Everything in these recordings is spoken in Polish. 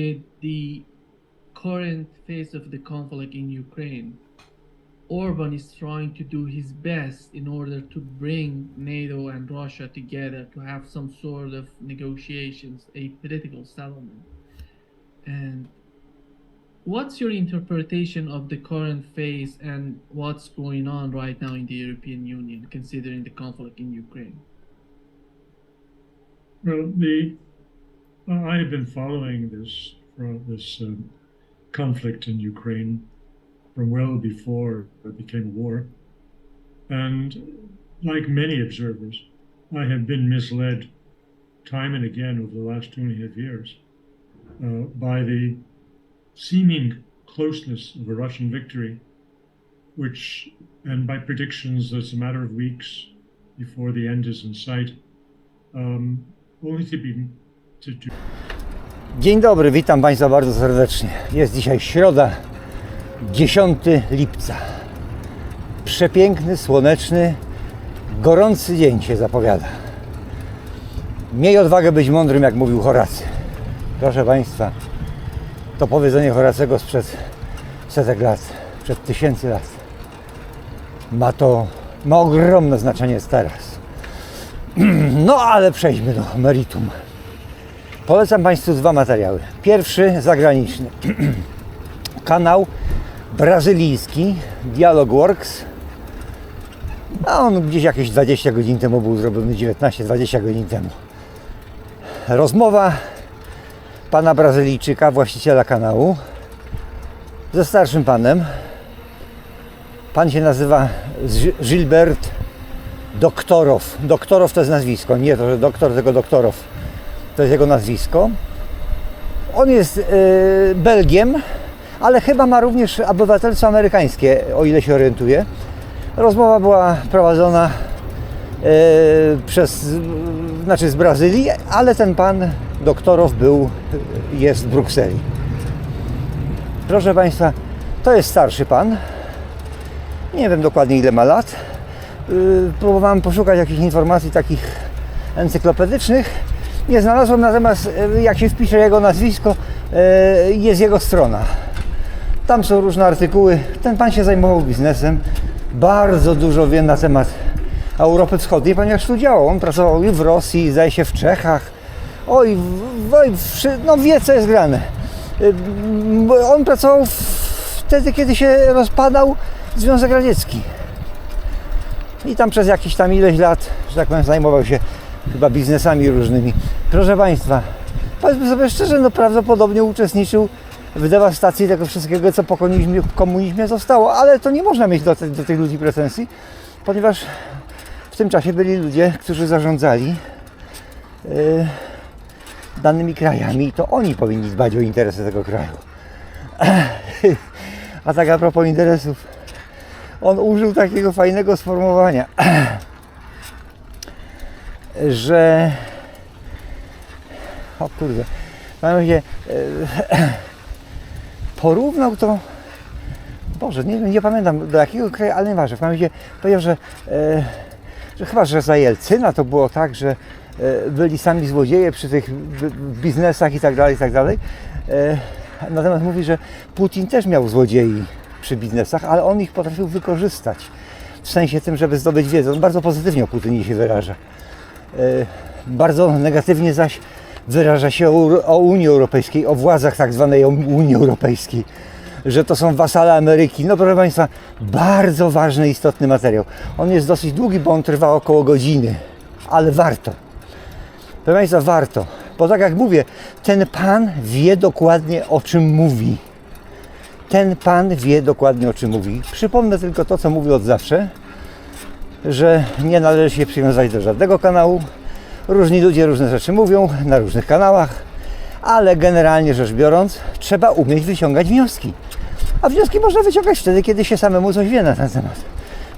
with the current phase of the conflict in Ukraine, Orban is trying to do his best in order to bring NATO and Russia together to have some sort of negotiations, a political settlement. And what's your interpretation of the current phase and what's going on right now in the European Union, considering the conflict in Ukraine? Well, the I have been following this this um, conflict in Ukraine from well before it became a war, and like many observers, I have been misled time and again over the last two and a half years uh, by the seeming closeness of a Russian victory, which and by predictions that a matter of weeks before the end is in sight. Um, only to be Dzień dobry, witam Państwa bardzo serdecznie. Jest dzisiaj środa, 10 lipca. Przepiękny, słoneczny, gorący dzień się zapowiada. Miej odwagę być mądrym, jak mówił Horacy. Proszę Państwa, to powiedzenie Horacego sprzed setek lat, przed tysięcy lat. Ma to, ma ogromne znaczenie teraz. No ale przejdźmy do meritum. Polecam Państwu dwa materiały. Pierwszy zagraniczny. Kanał brazylijski Dialogworks. A on gdzieś jakieś 20 godzin temu był zrobiony, 19-20 godzin temu. Rozmowa pana Brazylijczyka, właściciela kanału, ze starszym panem. Pan się nazywa Gilbert Doktorow. Doktorow to jest nazwisko, nie to, że doktor, tylko Doktorow to jest jego nazwisko. On jest e, Belgiem, ale chyba ma również obywatelstwo amerykańskie, o ile się orientuję. Rozmowa była prowadzona e, przez, znaczy z Brazylii, ale ten pan doktorow był, jest w Brukseli. Proszę Państwa, to jest starszy pan. Nie wiem dokładnie ile ma lat. Yy, Próbowałem poszukać jakichś informacji takich encyklopedycznych. Nie znalazłem, natomiast yy, jak się wpisze jego nazwisko, yy, jest jego strona. Tam są różne artykuły. Ten pan się zajmował biznesem. Bardzo dużo wie na temat Europy Wschodniej, ponieważ tu działał. On pracował i w Rosji, zdaje się w Czechach. Oj, oj no wie co jest grane. Bo On pracował wtedy, kiedy się rozpadał Związek Radziecki. I tam przez jakieś tam ileś lat, że tak powiem, zajmował się chyba biznesami różnymi. Proszę Państwa, powiedzmy sobie szczerze, no prawdopodobnie uczestniczył w dewastacji tego wszystkiego, co po komunizmie, komunizmie zostało, ale to nie można mieć do, te- do tych ludzi pretensji, ponieważ w tym czasie byli ludzie, którzy zarządzali yy, danymi krajami i to oni powinni dbać o interesy tego kraju. A tak a propos interesów, on użył takiego fajnego sformułowania, że o kurde, mianowicie e, porównał to Boże, nie, nie pamiętam do jakiego kraju, ale nieważne. W mianowicie powiedział, że, e, że chyba, że za Jelcyna to było tak, że e, byli sami złodzieje przy tych biznesach i tak dalej, i tak dalej. E, natomiast mówi, że Putin też miał złodziei przy biznesach, ale on ich potrafił wykorzystać. W sensie tym, żeby zdobyć wiedzę. On bardzo pozytywnie o Putinie się wyraża. E, Bardzo negatywnie zaś wyraża się o, Unii Europejskiej, o władzach tak zwanej Unii Europejskiej, że to są wasale Ameryki. No proszę Państwa, bardzo ważny, istotny materiał. On jest dosyć długi, bo on trwa około godziny, ale warto. Proszę Państwa, warto. Bo tak jak mówię, ten Pan wie dokładnie o czym mówi. Ten Pan wie dokładnie o czym mówi. Przypomnę tylko to, co mówię od zawsze, że nie należy się przywiązać do żadnego kanału. Różni ludzie różne rzeczy mówią na różnych kanałach, ale generalnie rzecz biorąc, trzeba umieć wyciągać wnioski. A wnioski można wyciągać wtedy, kiedy się samemu coś wie na ten temat.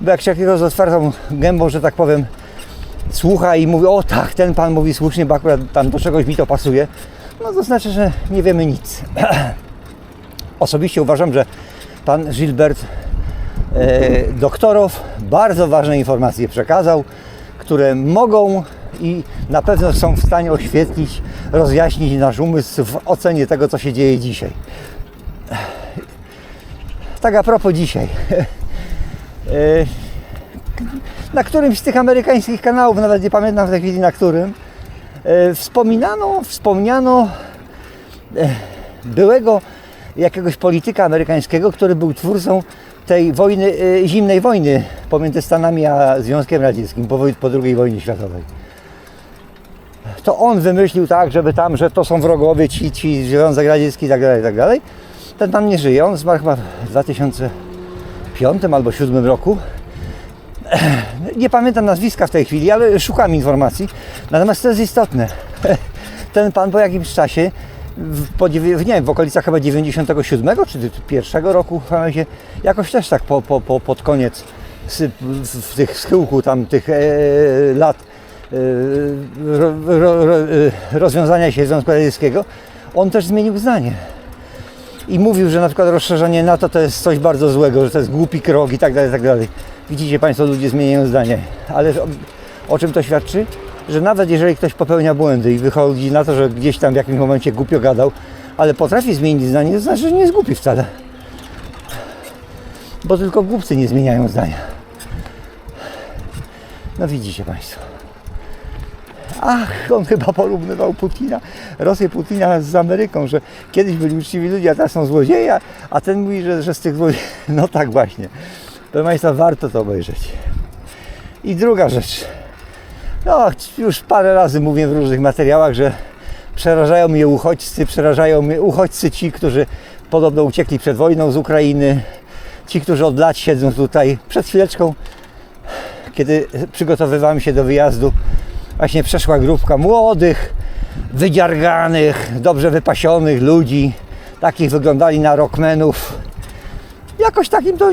Bo jak się jakiegoś z otwartą gębą, że tak powiem, słucha i mówi, o tak, ten pan mówi słusznie, bo akurat tam do czegoś mi to pasuje, no to znaczy, że nie wiemy nic. Osobiście uważam, że pan Gilbert e, Doktorow bardzo ważne informacje przekazał, które mogą i na pewno są w stanie oświetlić, rozjaśnić nasz umysł w ocenie tego, co się dzieje dzisiaj. Tak a propos dzisiaj. E, Na którymś z tych amerykańskich kanałów, nawet nie pamiętam w tej chwili na którym, e, wspominano, wspomniano byłego jakiegoś polityka amerykańskiego, który był twórcą tej wojny, e, zimnej wojny pomiędzy Stanami a Związkiem Radzieckim po, po II wojnie światowej. To on wymyślił tak, żeby tam, że to są wrogowie, ci, ci Związek Radziecki i tak dalej, i tak dalej. Ten tam nie żyje, on zmarł chyba w 2005 albo 2007 roku. Nie pamiętam nazwiska w tej chwili, ale szukam informacji. Natomiast to jest istotne. Ten pan po jakimś czasie, w, dziewię- nie wiem, w okolicach chyba 97 czy pierwszego roku w razie, jakoś też tak po, po, po, pod koniec w, w tych schyłku tam tych e, lat e, ro, ro, ro, e, rozwiązania się Związku Radzieckiego, on też zmienił zdanie. I mówił, że na przykład rozszerzenie NATO to jest coś bardzo złego, że to jest głupi krok i tak dalej, i tak dalej. Widzicie Państwo, ludzie zmieniają zdanie. Ale o, o czym to świadczy? Że nawet jeżeli ktoś popełnia błędy i wychodzi na to, że gdzieś tam w jakimś momencie głupio gadał, ale potrafi zmienić zdanie, to znaczy, że nie jest głupi wcale. Bo tylko głupcy nie zmieniają zdania. No widzicie Państwo. Ach, on chyba porównywał Putina, Rosję Putina z Ameryką, że kiedyś byli uczciwi ludzie, a teraz są złodzieje, a ten mówi, że, że z tych złodziei... No tak właśnie. Proszę Państwa, warto to obejrzeć. I druga rzecz. No, już parę razy mówię w różnych materiałach, że przerażają mnie uchodźcy, przerażają mnie uchodźcy ci, którzy podobno uciekli przed wojną z Ukrainy, ci, którzy od lat siedzą tutaj. Przed chwileczką, kiedy przygotowywałem się do wyjazdu, właśnie przeszła grupka młodych, wydziarganych, dobrze wypasionych ludzi. Takich wyglądali na rockmenów. Jakoś takim to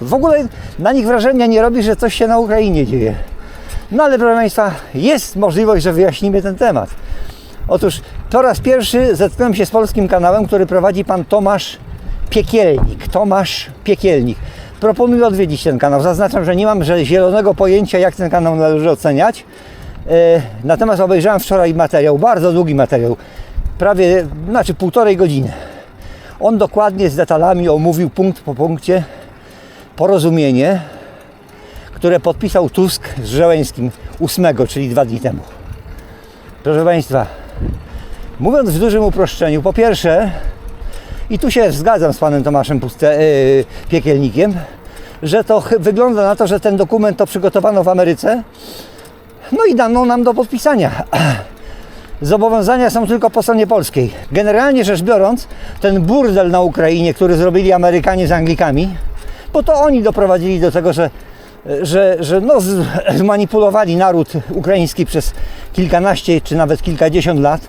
w, ogóle na nich wrażenia nie robi, że coś się na Ukrainie dzieje. No ale proszę Państwa, jest możliwość, że wyjaśnimy ten temat. Otóż po raz pierwszy zetknąłem się z polskim kanałem, który prowadzi pan Tomasz Piekielnik. Tomasz Piekielnik. Proponuję odwiedzić ten kanał. Zaznaczam, że nie mam że zielonego pojęcia, jak ten kanał należy oceniać. E, Natomiast obejrzałem wczoraj materiał, bardzo długi materiał, prawie, znaczy półtorej godziny. On dokładnie z detalami omówił punkt po punkcie porozumienie, które podpisał Tusk z Żeleńskim 8, czyli dwa dni temu. Proszę Państwa, mówiąc w dużym uproszczeniu, po pierwsze, i tu się zgadzam z panem Tomaszem Puste, yy, Piekielnikiem, że to wygląda na to, że ten dokument to przygotowano w Ameryce, no i dano nam do podpisania. Zobowiązania są tylko po stronie polskiej. Generalnie rzecz biorąc, ten burdel na Ukrainie, który zrobili Amerykanie z Anglikami, bo to oni doprowadzili do tego, że, że, że no, zmanipulowali naród ukraiński przez kilkanaście czy nawet kilkadziesiąt lat.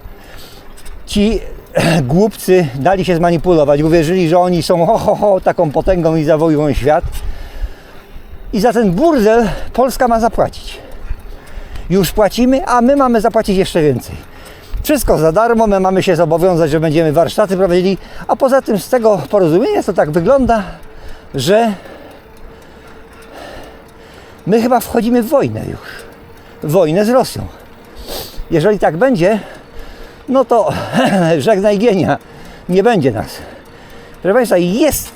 Ci głupcy dali się zmanipulować, uwierzyli, że oni są ho, ho, ho, taką potęgą i zawojują świat. I za ten burdel Polska ma zapłacić już płacimy, a my mamy zapłacić jeszcze więcej. Wszystko za darmo, my mamy się zobowiązać, że będziemy warsztaty prowadzili, a poza tym z tego porozumienia to tak wygląda, że my chyba wchodzimy w wojnę już. Wojnę z Rosją. Jeżeli tak będzie, no to żegnaj genia, nie będzie nas. Proszę Państwa, jest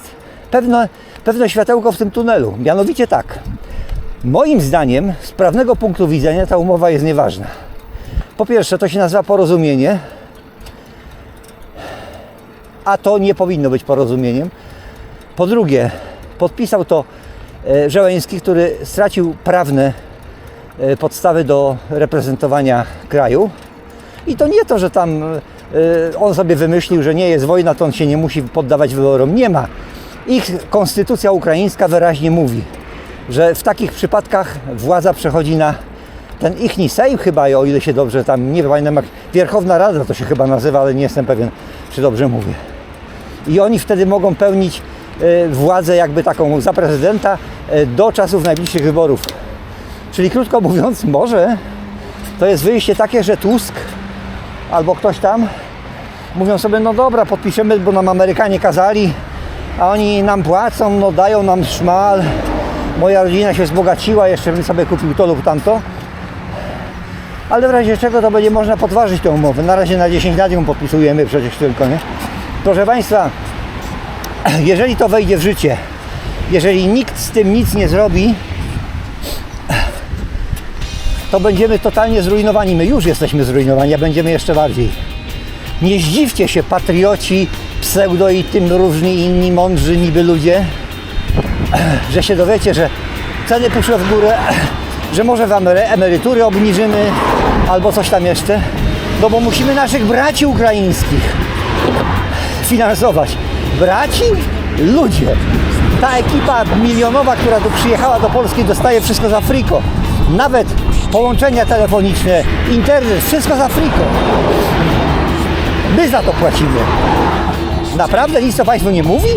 pewne, pewne światełko w tym tunelu. Mianowicie tak. Moim zdaniem, z prawnego punktu widzenia, ta umowa jest nieważna. Po pierwsze, to się nazywa porozumienie, a to nie powinno być porozumieniem. Po drugie, podpisał to Żeleński, który stracił prawne e, podstawy do reprezentowania kraju. I to nie to, że tam e, on sobie wymyślił, że nie jest wojna, to on się nie musi poddawać wyborom. Nie ma. Ich konstytucja ukraińska wyraźnie mówi, że w takich przypadkach władza przechodzi na ten ichni Sejm chyba, o ile się dobrze tam, nie pamiętam jak, Wierchowna Rada to się chyba nazywa, ale nie jestem pewien, czy dobrze mówię. I oni wtedy mogą pełnić e, władzę jakby taką za prezydenta e, do czasów najbliższych wyborów. Czyli krótko mówiąc, może to jest wyjście takie, że Tusk albo ktoś tam mówią sobie, no dobra, podpiszemy, bo nam Amerykanie kazali, a oni nam płacą, no dają nam szmal, moja rodzina się wzbogaciła, jeszcze bym sobie kupił to lub tamto. ale w razie czego to będzie można podważyć tę umowę. Na razie na 10 lat ją podpisujemy przecież tylko, nie? Proszę Państwa, jeżeli to wejdzie w życie, jeżeli nikt z tym nic nie zrobi, to będziemy totalnie zrujnowani. My już jesteśmy zrujnowani, a będziemy jeszcze bardziej. Nie zdziwcie się, patrioci, pseudo i tym różni inni mądrzy niby ludzie, że się dowiecie, że ceny poszły w górę, że może wam emery- emerytury obniżymy albo coś tam jeszcze, no bo musimy naszych braci ukraińskich finansować. Braci? Ludzie. Ta ekipa milionowa, która tu przyjechała do Polski, dostaje wszystko za friko. Nawet połączenia telefoniczne, internet, wszystko za friko. My za to płacimy. Naprawdę nic to Państwu nie mówi?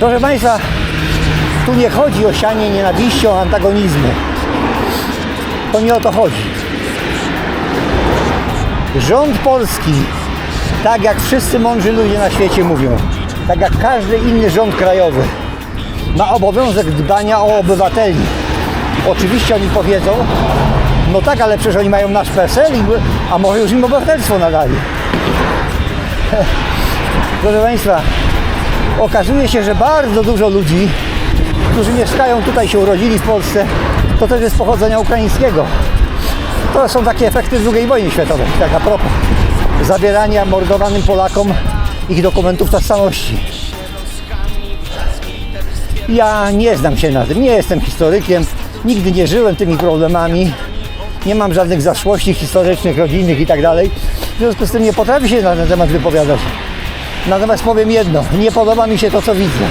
Proszę Państwa, tu nie chodzi o sianie nienawiści, o antagonizmu. To nie o to chodzi. Rząd polski, tak jak wszyscy mądrzy ludzie na świecie mówią, tak jak każdy inny rząd krajowy, ma obowiązek dbania o obywateli. Oczywiście oni powiedzą, no tak, ale przecież oni mają nasz PESEL, a może już im obywatelstwo nadali. Proszę Państwa, okazuje się, że bardzo dużo ludzi, którzy mieszkają tutaj, się urodzili w Polsce, to też jest pochodzenia ukraińskiego. To są takie efekty II wojny światowej, tak a propos. Zabierania mordowanym Polakom ich dokumentów tożsamości. Ja nie znam się na tym, nie jestem historykiem, nigdy nie żyłem tymi problemami, nie mam żadnych zaszłości historycznych, rodzinnych i tak. W związku z tym nie potrafię się na ten temat wypowiadać. Natomiast powiem jedno, nie podoba mi się to, co widzę.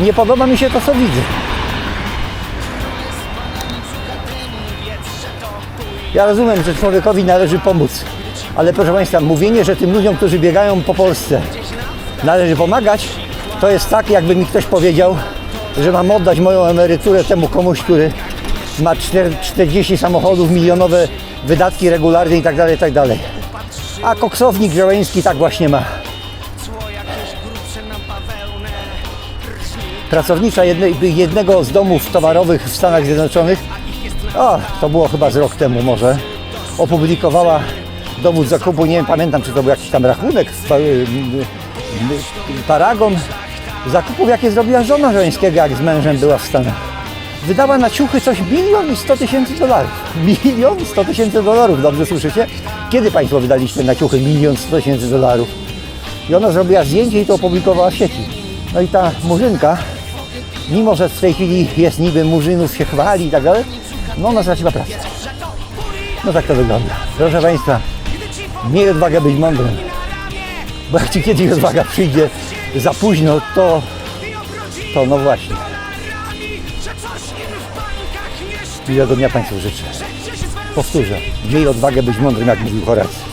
Nie podoba mi się to, co widzę. Ja rozumiem, że człowiekowi należy pomóc, ale proszę Państwa, mówienie, że tym ludziom, którzy biegają po Polsce, należy pomagać, to jest tak, jakby mi ktoś powiedział, że mam oddać moją emeryturę temu komuś, który ma czter- 40 samochodów, milionowe wydatki regularne i tak dalej, i tak. A koksownik Żeleński tak właśnie ma. Pracownicza jednej, jednego z domów towarowych w Stanach Zjednoczonych, o, to było chyba z rok temu może, opublikowała dowód zakupu, nie pamiętam czy to był jakiś tam rachunek, y, y, y, paragon zakupów, jakie zrobiła żona Żońskiego, jak z mężem była w Stanach. Wydała na ciuchy coś milion i 100 tysięcy dolarów. Milion 100 tysięcy dolarów, dobrze słyszycie? Kiedy Państwo wydaliście na ciuchy milion 100 tysięcy dolarów? I ona zrobiła zdjęcie i to opublikowała w sieci. No i ta murzynka, mimo że w tej chwili jest niby murzynów, się chwali i tak dalej, no ona straciła pracę. No tak to wygląda. Proszę Państwa, miej odwagę być mądrym. Bo jak Ci kiedyś odwaga przyjdzie za późno, to, to no właśnie. Miłego dnia Państwu życzę. Powtórzę, miej odwagę być mądrym, jak mówił Horacy.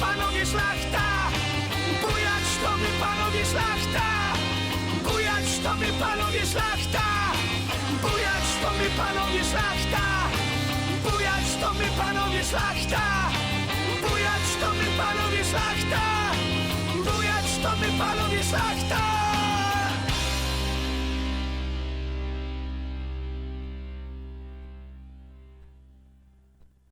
Panowie szlachta. Bujać to my panowie szlachta. Bujać to my panowie szlachta. Bujać to my panowie szlachta. Bujać to my panowie szlachta. Bujać to my panowie szlachta. Bujać to my panowie szlachta